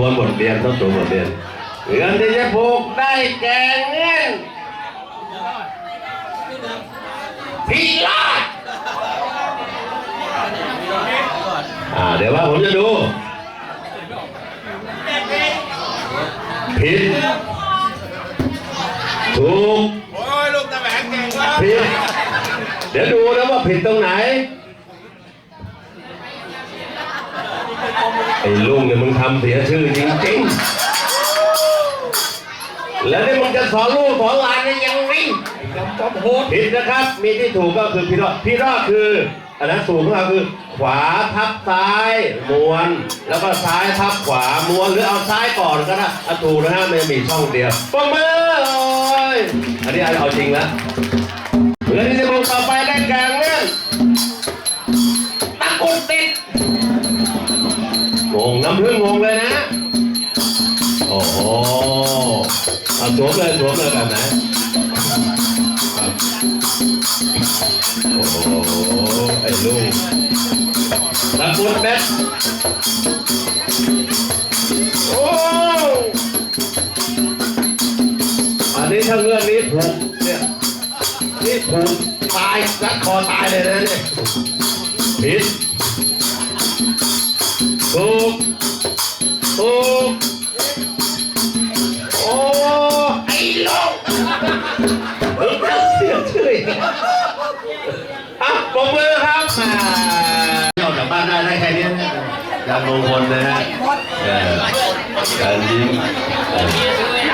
ตัวบทเรียนต้องตัวบทเรียนเงินที่จะผูกได้แก่เงินพิลาดอ่าเดี๋ยวว่าผมจะดูผิดถูกโอ้ยลูกตะแหวงเก่งครับผิดเดี๋ยวดูนะว่าผิดตรงไหน ไอ้ลุงเนี่ยมึงทำเสียชื่อจริงๆ แล้วนี่มึงจะสอนลูกสอนหลานได้ยังไงจอมโหดผิดนะครับ มีที่ถูกก็คือพี่รอดพี่รอดคืออันนั้นสูงของเราคือ ขวาทับซ้ายม้วน แล้วก็ซ้ายทับขวาม้วนหรือเอาซ้ายก่อนก็ได้เอาถูกนะฮะมันมีช่องเดียวปรบมือเลยอันนี้เอาจริงแล้วเงินที่จะบุกต่อไปได้แก่เงินต น้ำพึ่งงงเลยนะ โอ้โหเอาสวมเลยสวมเลยแบบไหนโอ้โห ไอ้ลูกตะกรุดเม็ดโอ้อันนี้ถ้าเงื่อนนี้ถูกเนี่ยนี่ถูกตายรัดคอตายเลยนะเนี่ยผิดถู กถูกโอ้ไอ้ลูกเฮ้ยเสียชื่ออีกอะปรบมือครับมาออกจากบ้านได้ได้แค่นี้นะยามมงคลนะฮะเออการยิ้มเออ